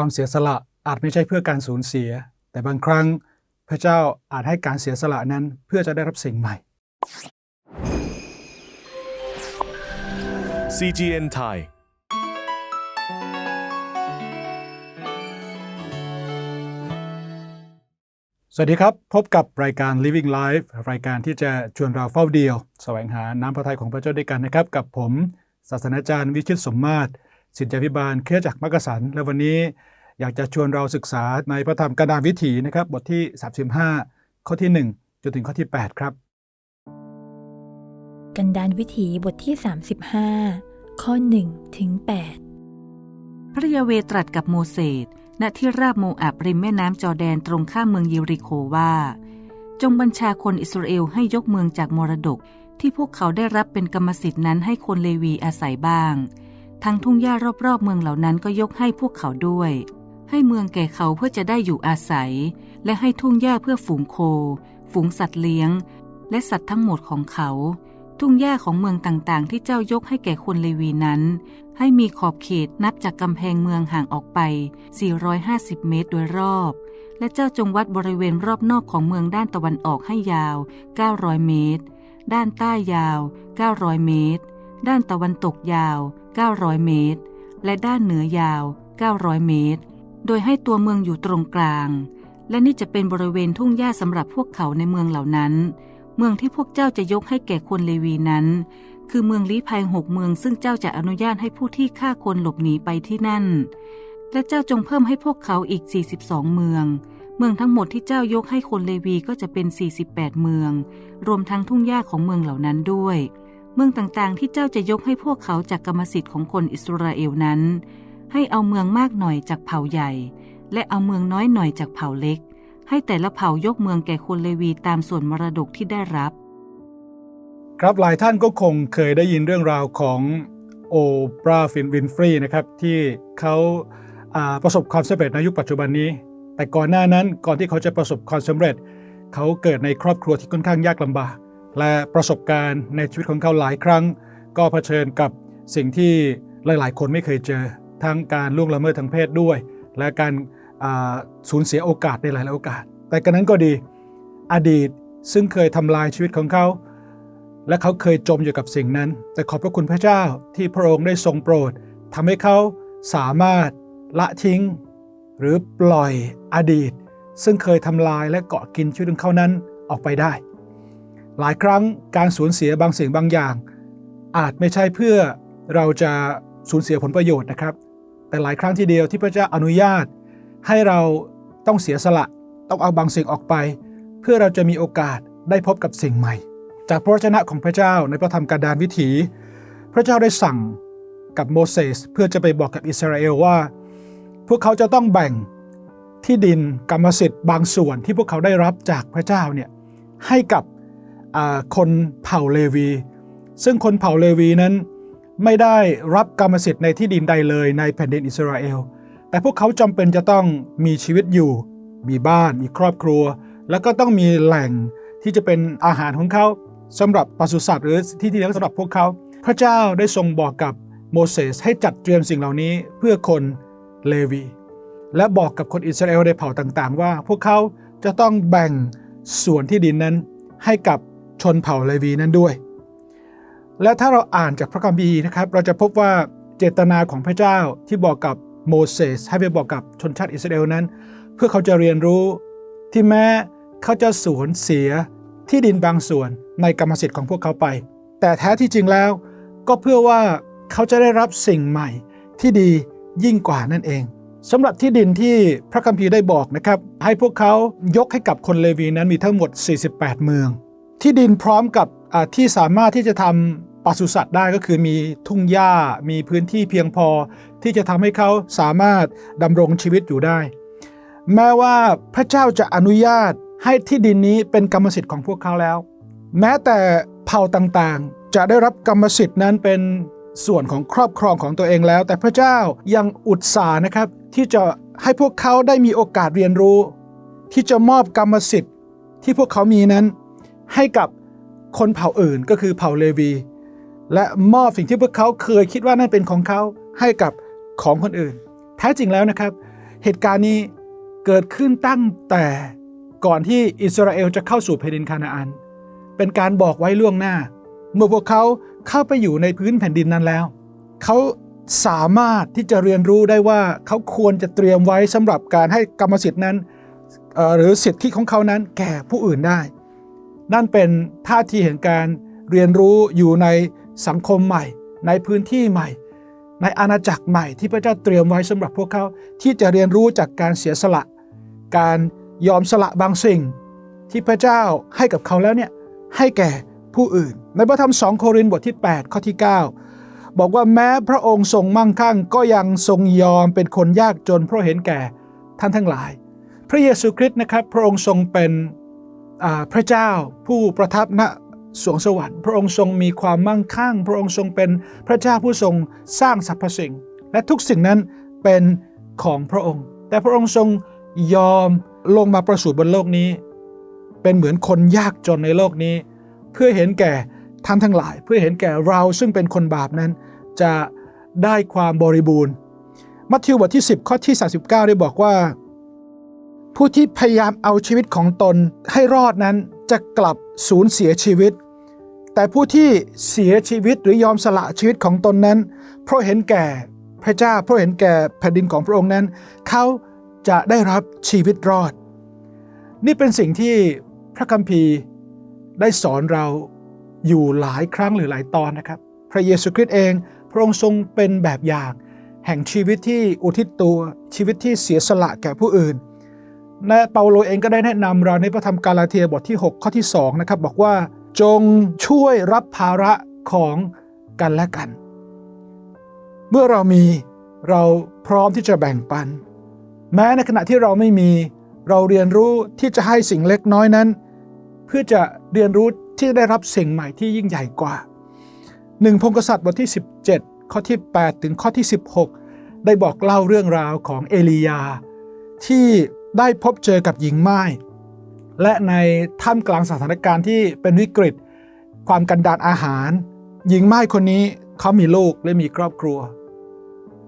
ความเสียสละอาจไม่ใช่เพื่อการสูญเสีย แต่บางครั้งพระเจ้าอาจให้การเสียสละนั้นเพื่อจะได้รับสิ่งใหม่ CGN Thai สวัสดีครับ พบกับรายการ Living Life รายการที่จะชวนเราเฝ้าเดียว แสวงหาน้ำพระทัยของพระเจ้าด้วยกันนะครับ กับผม ศาสนาจารย์วิชิตสมมาตร สิทธิพิบาลเครือจักรมักกะสัน และวันนี้อยากจะชวนเราศึกษาในพระธรรมกระดานวิถีนะครับ บทที่ 35 ข้อที่ 1 จนถึงข้อที่ 8 ครับ กันดานวิถีบทที่ 35 ข้อ1ถึง8พระยาเวตรัสกับโมเสสณที่ราบโมอาบริมแม่น้ำจอร์แดนตรงข้ามเมืองเยริโคว่า จงบัญชาคนอิสราเอลให้ยกเมืองจากมรดก ที่พวกเขาได้รับเป็นกรรมสิทธินั้นให้คนเลวีอาศัยบ้าง ทั้งทุ่งหญ้ารอบๆเมืองเหล่านั้นก็ยกให้พวกเขาด้วย ให้เมืองแก่เขาเพื่อจะได้อยู่อาศัย และให้ทุ่งหญ้าเพื่อฝูงโค ฝูงสัตว์เลี้ยง และสัตว์ทั้งหมดของเขา ทุ่งหญ้าของเมืองต่างๆ ที่เจ้ายกให้แก่คนเลวีนั้น ให้มีขอบเขตนับจากกำแพงเมืองห่างออกไป 450 เมตรโดยรอบ และเจ้าจงวัดบริเวณรอบนอกของเมืองด้านตะวันออกให้ยาว 900 เมตร ด้านใต้ยาว 900 เมตร ด้านตะวันตกยาว 900 เมตร และด้านเหนือยาว 900 เมตร โดยให้ตัวเมืองอยู่ตรงกลาง และนี่จะเป็นบริเวณทุ่งหญ้าสำหรับพวกเขาในเมืองเหล่านั้น เมืองที่พวกเจ้าจะยกให้แก่คนเลวีนั้น คือเมืองลี้ภัยหกเมืองซึ่งเจ้าจะอนุญาตให้ผู้ที่ฆ่าคนหลบหนีไปที่นั่น และเจ้าจงเพิ่มให้พวกเขาอีก 42 เมืองเมืองทั้งหมดที่เจ้ายกให้คนเลวีก็จะเป็น 48 เมือง รวมทั้งทุ่งหญ้าของเมืองเหล่านั้นด้วย เมืองต่างๆ ที่เจ้าจะยกให้พวกเขาจากกรรมสิทธิ์ของคนอิสราเอลนั้น ให้เอาเมืองมากหน่อยจากเผ่าใหญ่ และเอาเมืองน้อยหน่อยจากเผ่าเล็ก ให้แต่ละเผ่ายกเมืองแก่คนเลวีตามส่วนมรดกที่ได้รับ ครับหลายท่านก็คงเคยได้ยินเรื่องราวของโอปราฟินวินฟรีนะครับที่เขาาประสบความสำเร็จในยุคปัจจุบันนี้ แต่ก่อนหน้านั้นก่อนที่เขาจะประสบความสำเร็จ เขาเกิดในครอบครัวที่ค่อนข้างยากลำบาก และประสบการณ์ในชีวิตของเขาหลายครั้ง ก็เผชิญกับสิ่งที่หลาย ๆ คนไม่เคยเจอ ทั้งการล่วงละเมิดทางเพศด้วย และการสูญเสียโอกาสในหลาย ๆ โอกาส แต่กันนั้นก็ดีอดีตซึ่งเคยทำลายชีวิตของเขา และเขาเคยจมอยู่กับสิ่งนั้น แต่ขอบพระคุณพระเจ้าที่พระองค์ได้ทรงโปรดทำให้เขาสามารถละทิ้ง หรือปล่อยอดีต ซึ่งเคยทำลายและเกาะกินชีวิตของเขานั้นออกไปได้ หลายครั้งการสูญเสียบางสิ่งบางอย่าง อาจไม่ใช่เพื่อเราจะสูญเสียผลประโยชน์นะครับ แต่หลายครั้งทีเดียวที่พระเจ้าอนุญาต ให้เราต้องเสียสละ ต้องเอาบางสิ่งออกไป เพื่อเราจะมีโอกาสได้พบกับสิ่งใหม่ จากพระวจนะของพระเจ้าในพระธรรมกาดานวิถี พระเจ้าได้สั่งกับโมเสสเพื่อจะไปบอกกับอิสราเอลว่า พวกเขาจะต้องแบ่งที่ดินกรรมสิทธิ์บางส่วนที่พวกเขาได้รับจากพระเจ้าเนี่ยให้กับ คนเผ่าเลวี ซึ่งคนเผ่าเลวีนั้นไม่ได้รับกรรมสิทธิ์ในที่ดินใดเลยในแผ่นดินอิสราเอล แต่พวกเขาจำเป็นจะต้องมีชีวิตอยู่ มีบ้าน มีครอบครัว แล้วก็ต้องมีแหล่งที่จะเป็นอาหารของเขาสำหรับปศุสัตว์หรือที่ที่เลี้ยงสำหรับพวกเขา พระเจ้าได้ทรงบอกกับโมเสสให้จัดเตรียมสิ่งเหล่านี้เพื่อคนเลวี และบอกกับคนอิสราเอลในเผ่าต่างๆ ว่าพวกเขาจะต้องแบ่งส่วนที่ดินนั้นให้กับ ชนเผ่าเลวีนั้นด้วย และถ้าเราอ่านจากพระคัมภีร์นะครับ เราจะพบว่าเจตนาของพระเจ้าที่บอกกับโมเสสให้ไปบอกกับชนชาติอิสราเอลนั้น เพื่อเขาจะเรียนรู้ที่แม้เขาจะสูญเสียที่ดินบางส่วนในกรรมสิทธิ์ของพวกเขาไป แต่แท้ที่จริงแล้วก็เพื่อว่าเขาจะได้รับสิ่งใหม่ที่ดียิ่งกว่านั่นเองสำหรับที่ดินที่พระคัมภีร์ได้บอกนะครับ ให้พวกเขายกให้กับคนเลวีนั้นมีทั้งหมด 48 เมือง ที่ดินพร้อมกับที่สามารถที่จะทำปศุสัตว์ได้ก็คือมีทุ่งหญ้ามีพื้นที่เพียงพอที่จะทำให้เขาสามารถดำรงชีวิตอยู่ได้ แม้ว่าพระเจ้าจะอนุญาตให้ที่ดินนี้เป็นกรรมสิทธิ์ของพวกเขาแล้ว แม้แต่เผ่าต่างๆ จะได้รับกรรมสิทธิ์นั้นเป็นส่วนของครอบครองของตัวเองแล้ว แต่พระเจ้ายังอุตส่าห์นะครับ ที่จะให้พวกเขาได้มีโอกาสเรียนรู้ ที่จะมอบกรรมสิทธิ์ที่พวกเขามีนั้น ให้กับคนเผ่าอื่นก็คือเผ่าเลวี และมอบสิ่งที่พวกเขาเคยคิดว่านั่นเป็นของเขาให้กับของคนอื่น แท้จริงแล้วนะครับ เหตุการณ์นี้เกิดขึ้นตั้งแต่ก่อนที่อิสราเอลจะเข้าสู่แผ่นดินคานาอัน เป็นการบอกไว้ล่วงหน้า เมื่อพวกเขาเข้าไปอยู่ในพื้นแผ่นดินนั้นแล้ว เขาสามารถที่จะเรียนรู้ได้ว่าเขาควรจะเตรียมไว้สำหรับการให้กรรมสิทธิ์นั้นหรือสิทธิของเขานั้นแก่ผู้อื่นได้ นั่นเป็นท่าทีแห่งการเรียนรู้อยู่ในสังคมใหม่ ในพื้นที่ใหม่ ในอาณาจักรใหม่ที่พระเจ้าเตรียมไว้สำหรับพวกเขาที่จะเรียนรู้จากการเสียสละ การยอมสละบางสิ่ง ที่พระเจ้าให้กับเขาแล้วเนี่ยให้แก่ผู้อื่น ในพระธรรม2โครินธ์บทที่ 8 ข้อที่ 9 บอกว่าแม้พระองค์ทรงมั่งคั่ง ก็ยังทรงยอมเป็นคนยากจนเพราะเห็นแก่ท่านทั้งหลาย พระเยซูคริสต์นะครับพระองค์ทรงเป็น พระเจ้าผู้ประทับณสวงสวรรค์ พระองค์ทรงมีความมั่งคั่ง พระองค์ทรงเป็นพระเจ้าผู้ทรงสร้างสรรพสิ่ง และทุกสิ่งนั้นเป็นของพระองค์ แต่พระองค์ทรงยอมลงมาประสูติบนโลกนี้ เป็นเหมือนคนยากจนในโลกนี้ เพื่อเห็นแก่ท่านทั้งหลาย เพื่อเห็นแก่เราซึ่งเป็นคนบาปนั้น จะได้ความบริบูรณ์ มัทธิวบทที่ 10 ข้อที่ 39 ได้บอกว่า ผู้ที่พยายามเอาชีวิตของตนให้รอดนั้นจะกลับสูญเสียชีวิต แต่ผู้ที่เสียชีวิตหรือยอมสละชีวิตของตนนั้น เพราะเห็นแก่พระเจ้าเพราะเห็นแก่แผ่นดินของพระองค์นั้น เขาจะได้รับชีวิตรอด นี่เป็นสิ่งที่พระคัมภีร์ได้สอนเราอยู่หลายครั้งหรือหลายตอนนะครับ พระเยซูคริสต์เอง พระองค์ทรงเป็นแบบอย่าง แห่งชีวิตที่อุทิศตัวชีวิตที่เสียสละแก่ผู้อื่น และเปาโลเองก็ได้แนะนำเราในพระธรรมกาลาเทียบทที่ 6 ข้อที่2นะครับบอกว่าจงช่วยรับภาระของกันและกัน เมื่อเรามีเราพร้อมที่จะแบ่งปัน แม้ในขณะที่เราไม่มีเราเรียนรู้ที่จะให้สิ่งเล็กน้อยนั้น เพื่อจะเรียนรู้ที่ได้รับสิ่งใหม่ที่ยิ่งใหญ่กว่าหนึ่งพงกษัตริย์บทที่ 17 ข้อที่ 8 ถึงข้อที่ 16 ได้บอกเล่าเรื่องราวของเอลียา ที่ ได้พบเจอกับหญิงไม้และในท่ามกลางสถานการณ์ที่เป็นวิกฤต ความกันดารอาหาร หญิงไม้คนนี้เขามีลูกและมีครอบครัว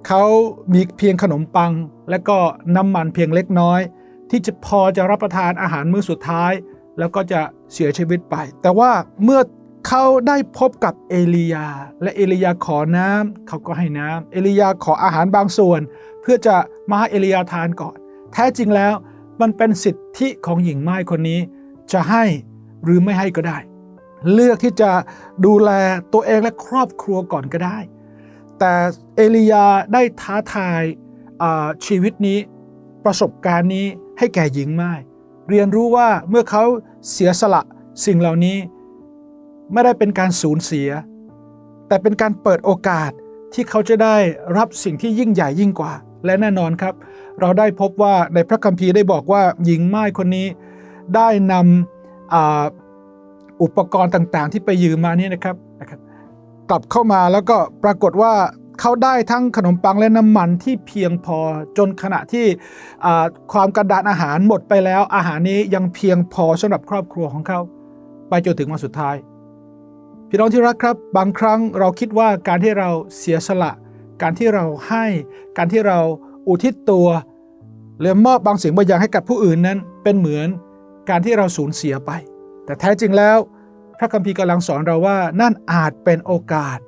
เขามีเพียงขนมปัง และก็น้ำมันเพียงเล็กน้อย ที่จะพอจะรับประทานอาหารมื้อสุดท้าย แล้วก็จะเสียชีวิตไป แต่ว่าเมื่อเขาได้พบกับเอลียา และเอลียาขอน้ำเขาก็ให้น้ำเอลียาขออาหารบางส่วน เพื่อจะมาให้เอลียาทานก่อน แท้จริงแล้วมันเป็นสิทธิของหญิงไม้คนนี้ จะให้หรือไม่ให้ก็ได้ เลือกที่จะดูแลตัวเองและครอบครัวก่อนก็ได้ แต่เอลียาได้ท้าทายชีวิตนี้ประสบการณ์นี้ให้แก่หญิงไม้เรียนรู้ว่าเมื่อเขาเสียสละสิ่งเหล่านี้ ไม่ได้เป็นการสูญเสีย แต่เป็นการเปิดโอกาส ที่เขาจะได้รับสิ่งที่ยิ่งใหญ่ยิ่งกว่า และแน่นอนครับ เราได้พบว่าในพระคัมภีร์ได้บอกว่าหญิงไม้คนนี้ได้นำอ,อุปกรณ์ต่างๆ ที่ไปยืมมานี่นะครับนะครับกลับเข้ามาแล้วก็ปรากฏว่าเขาได้ทั้งขนมปังและน้ำมันที่เพียงพอจนขณะที่ความกระดานอาหารหมดไปแล้ว อาหารนี้ยังเพียงพอสำหรับครอบครัวของเขา ไปจนถึงวันสุดท้าย พี่น้องที่รักครับ บางครั้งเราคิดว่าการที่เราเสียสละ การที่เราให้ การที่เราอุทิศตัวหรือมอบบางสิ่งบางอย่างให้กับผู้อื่นนั้น เป็นเหมือนการที่เราสูญเสียไป แต่แท้จริงแล้ว พระคัมภีร์กำลังสอนเราว่านั่นอาจเป็นโอกาส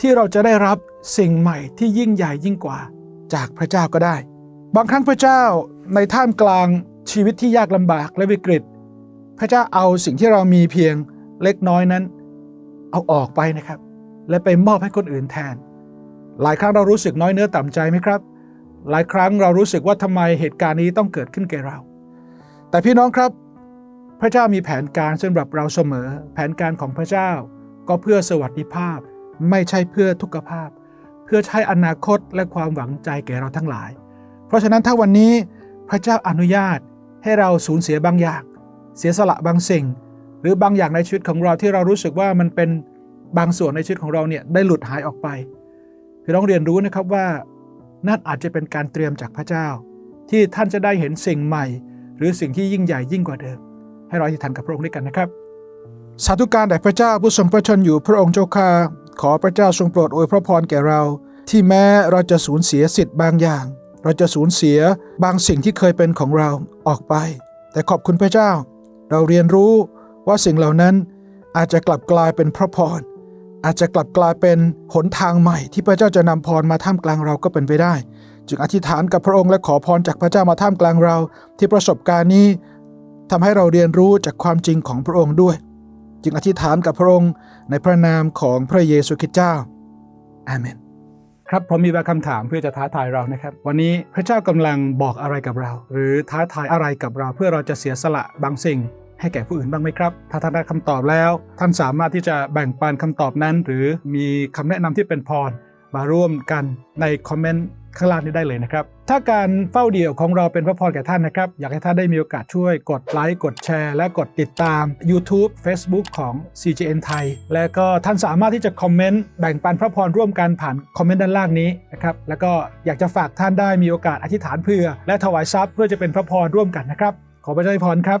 ที่เราจะได้รับสิ่งใหม่ที่ยิ่งใหญ่ยิ่งกว่าจากพระเจ้าก็ได้ บางครั้งพระเจ้าในท่ามกลางชีวิตที่ยากลำบากและวิกฤต พระเจ้าเอาสิ่งที่เรามีเพียง เล็กน้อยนั้น เอาออกไปนะครับ และไปมอบให้คนอื่นแทน หลายครั้งเรารู้สึกน้อยเนื้อต่ำใจไหมครับ หลายครั้งเรารู้สึกว่าทำไมเหตุการณ์นี้ต้องเกิดขึ้นแก่เรา แต่พี่น้องครับ พระเจ้ามีแผนการสำหรับเราเสมอ แผนการของพระเจ้าก็เพื่อสวัสดิภาพ ไม่ใช่เพื่อทุกขภาพ เพื่อใช้อนาคตและความหวังใจแก่เราทั้งหลาย เพราะฉะนั้นถ้าวันนี้พระเจ้าอนุญาตให้เราสูญเสียบางอย่าง เสียสละบางสิ่ง หรือบางอย่างในชีวิตของเราที่เรารู้สึกว่ามันเป็นบางส่วนในชีวิตของเราเนี่ยได้หลุดหายออกไปพี่ต้องเรียนรู้นะครับว่านั่นอาจจะเป็นการเตรียมจากพระเจ้า ที่ท่านจะได้เห็นสิ่งใหม่ หรือสิ่งที่ยิ่งใหญ่ยิ่งกว่าเดิม ให้เราอธิษฐานกับพระองค์ด้วยกันนะครับ สาธุการแด่พระเจ้าผู้ทรงพระชนอยู่พระองค์เจ้าข้าขอพระเจ้าทรงโปรดอวยพระพรแก่เรา ที่แม้เราจะสูญเสียสิทธิ์บางอย่าง เราจะสูญเสียบางสิ่งที่เคยเป็นของเราออกไป แต่ขอบคุณพระเจ้า เราเรียนรู้ ว่าสิ่งเหล่านั้นอาจจะกลับกลายเป็นพระพร อาจจะกลับกลายเป็นหนทางใหม่ ที่พระเจ้าจะนำพรมาท่ามกลางเราก็เป็นไปได้ จึงอธิษฐานกับพระองค์และขอพรจากพระเจ้ามาท่ามกลางเรา ที่ประสบการณ์นี้ทำให้เราเรียนรู้จากความจริงของพระองค์ด้วย จึงอธิษฐานกับพระองค์ในพระนามของพระเยซูคริสต์เจ้าอาเมนครับผมมีบางคำถามเพื่อจะท้าทายเรานะครับ วันนี้พระเจ้ากำลังบอกอะไรกับเรา หรือท้าทายอะไรกับเรา เพื่อเราจะเสียสละบางสิ่ง ให้แก่ผู้อื่นบ้างไหมครับ ถ้าท่านได้คำตอบแล้ว ท่านสามารถที่จะแบ่งปันคำตอบนั้น หรือมีคำแนะนำที่เป็นพรมาร่วมกันในคอมเมนต์ข้างล่างนี้ได้เลยนะครับ ถ้าการเฝ้าเดี่ยวของเราเป็นพระพรแก่ท่านนะครับ อยากให้ท่านได้มีโอกาสช่วยกดไลค์ กดแชร์ และกดติดตาม YouTube Facebook ของ CGN ไทย และก็ท่านสามารถที่จะคอมเมนต์แบ่งปันพระพรร่วมกันผ่านคอมเมนต์ด้านล่างนี้นะครับ แล้วก็อยากจะฝากท่านได้มีโอกาสอธิษฐานเพื่อ และถวายทรัพย์เพื่อจะเป็นพระพรร่วมกันนะครับ ขอพระเจ้าอวยพรครับ